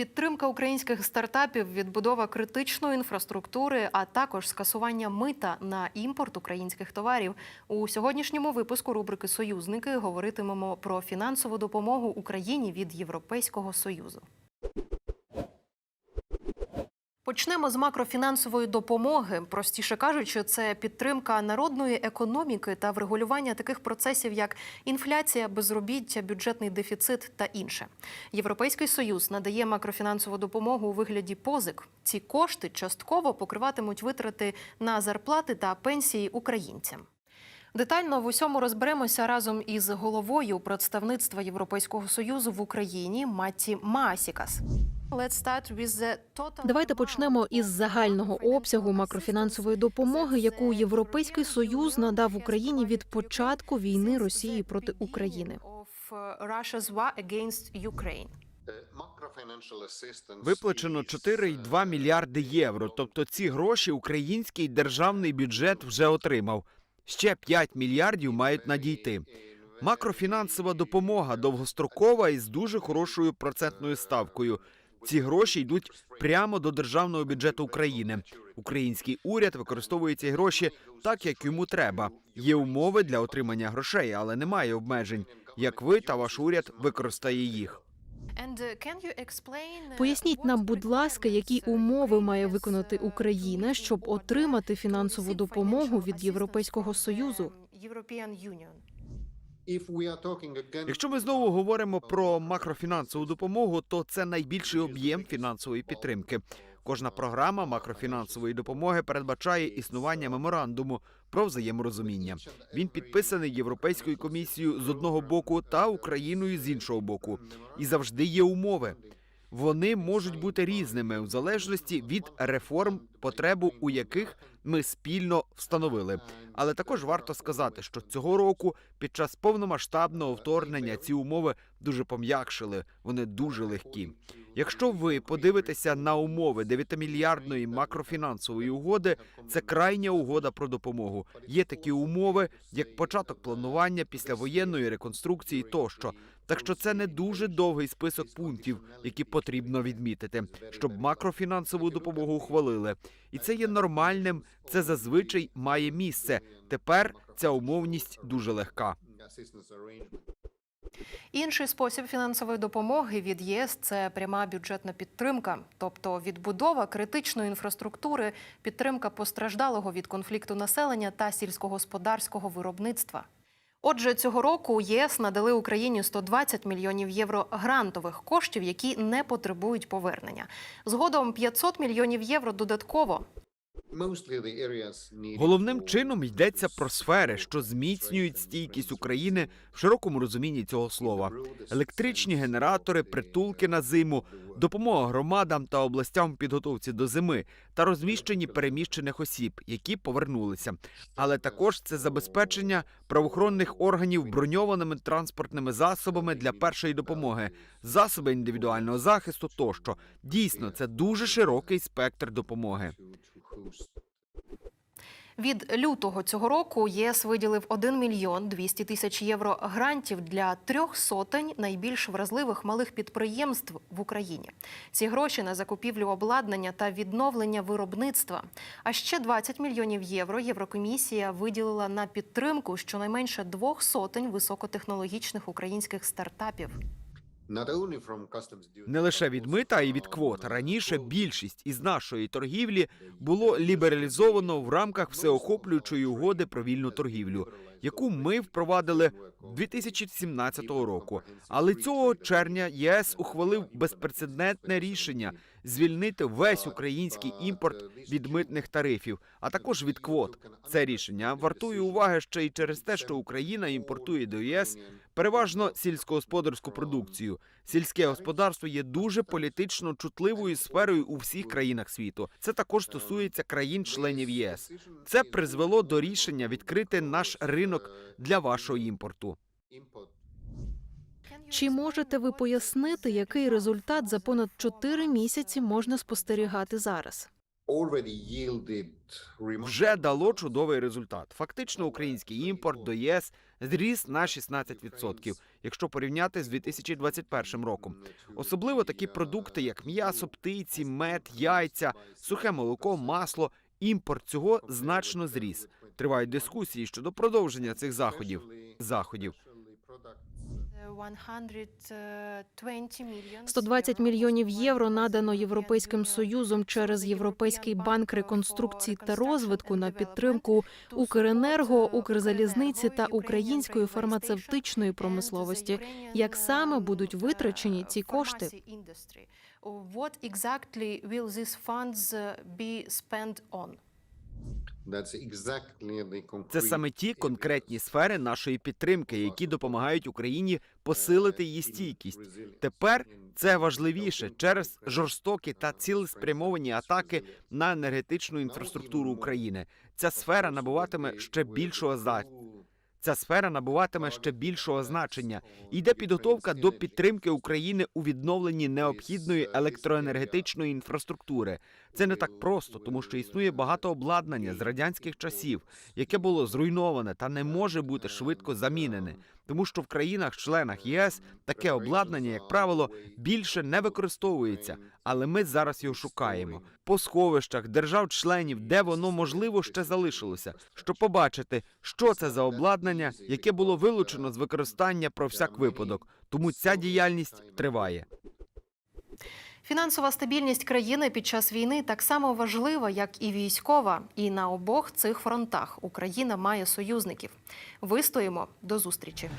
Підтримка українських стартапів, відбудова критичної інфраструктури, а також скасування мита на імпорт українських товарів. У сьогоднішньому випуску рубрики Союзники говоритимемо про фінансову допомогу Україні від Європейського союзу. Почнемо з макрофінансової допомоги. Простіше кажучи, це підтримка народної економіки та врегулювання таких процесів, як інфляція, безробіття, бюджетний дефіцит та інше. Європейський союз надає макрофінансову допомогу у вигляді позик. Ці кошти частково покриватимуть витрати на зарплати та пенсії українцям. Детально в усьому розберемося разом із головою представництва Європейського союзу в Україні Матті Маасікас. Давайте почнемо із загального обсягу макрофінансової допомоги, яку Європейський союз надав Україні від початку війни Росії проти України. Виплачено 4,2 мільярди євро. Тобто ці гроші український державний бюджет вже отримав. Ще 5 мільярдів мають надійти. Макрофінансова допомога довгострокова і з дуже хорошою процентною ставкою. Ці гроші йдуть прямо до державного бюджету України. Український уряд використовує ці гроші так, як йому треба. Є умови для отримання грошей, але немає обмежень. Як ви та ваш уряд використає їх. Поясніть нам, будь ласка, які умови має виконати Україна, щоб отримати фінансову допомогу від Європейського союзу. Якщо ми знову говоримо про макрофінансову допомогу, то це найбільший об'єм фінансової підтримки. Кожна програма макрофінансової допомоги передбачає існування меморандуму про взаєморозуміння. Він підписаний Європейською комісією з одного боку та Україною з іншого боку. І завжди є умови. Вони можуть бути різними в залежності від реформ, потребу у яких ми спільно встановили. Але також варто сказати, що цього року під час повномасштабного вторгнення ці умови дуже пом'якшили. Вони дуже легкі. Якщо ви подивитеся на умови 9-мільярдної макрофінансової угоди, це крайня угода про допомогу. Є такі умови, як початок планування післявоєнної реконструкції тощо. Так що це не дуже довгий список пунктів, які потрібно відмітити, щоб макрофінансову допомогу ухвалили. І це є нормальним. Це зазвичай має місце. Тепер ця умовність дуже легка. Інший спосіб фінансової допомоги від ЄС це пряма бюджетна підтримка, тобто відбудова критичної інфраструктури, підтримка постраждалого від конфлікту населення та сільськогосподарського виробництва. Отже, цього року ЄС надали Україні 120 мільйонів євро грантових коштів, які не потребують повернення. Згодом 500 мільйонів євро додатково. Головним чином йдеться про сфери, що зміцнюють стійкість України в широкому розумінні цього слова: електричні генератори, притулки на зиму, допомога громадам та областям підготовці до зими та розміщені переміщених осіб, які повернулися. Але також це забезпечення правоохоронних органів броньованими транспортними засобами для першої допомоги, засоби індивідуального захисту тощо. Дійсно, це дуже широкий спектр допомоги. Від лютого цього року ЄС виділив 1 мільйон 200 тисяч євро грантів для трьох сотень найбільш вразливих малих підприємств в Україні. Ці гроші на закупівлю обладнання та відновлення виробництва. А ще 20 мільйонів євро Єврокомісія виділила на підтримку щонайменше двох сотень високотехнологічних українських стартапів. Не лише від мита, а й від квот. Раніше більшість із нашої торгівлі було лібералізовано в рамках всеохоплюючої угоди про вільну торгівлю, яку ми впровадили 2017 року. Але цього червня ЄС ухвалив безпрецедентне рішення звільнити весь український імпорт від митних тарифів, а також від квот. Це рішення вартує уваги ще й через те, що Україна імпортує до ЄС переважно сільськогосподарську продукцію. Сільське господарство є дуже політично чутливою сферою у всіх країнах світу. Це також стосується країн-членів ЄС. Це призвело до рішення відкрити наш ринок для вашого імпорту. Чи можете ви пояснити, який результат за понад 4 місяці можна спостерігати зараз? Вже дало чудовий результат. Фактично, український імпорт до ЄС зріс на 16%, якщо порівняти з 2021 роком. Особливо такі продукти, як м'ясо, птиці, мед, яйця, сухе молоко, масло. Імпорт цього значно зріс. Тривають дискусії щодо продовження цих заходів. Заходів. 120 мільйонів євро надано Європейським Союзом через Європейський банк реконструкції та розвитку на підтримку Укренерго, Укрзалізниці та української фармацевтичної промисловості. Як саме будуть витрачені ці кошти? What exactly will these funds be spent on? Це саме ті конкретні сфери нашої підтримки, які допомагають Україні посилити її стійкість. Тепер це важливіше через жорстокі та цілеспрямовані атаки на енергетичну інфраструктуру України. Ця сфера набуватиме ще більшого за ця сфера набуватиме ще більшого значення. Йде підготовка до підтримки України у відновленні необхідної електроенергетичної інфраструктури. Це не так просто, тому що існує багато обладнання з радянських часів, яке було зруйноване та не може бути швидко замінене, тому що в країнах-членах ЄС таке обладнання, як правило, більше не використовується, але ми зараз його шукаємо по сховищах держав-членів, де воно можливо ще залишилося, щоб побачити, що це за обладнання, яке було вилучено з використання про всяк випадок. Тому ця діяльність триває. Фінансова стабільність країни під час війни так само важлива, як і військова. І на обох цих фронтах Україна має союзників. Вистоїмо до зустрічі.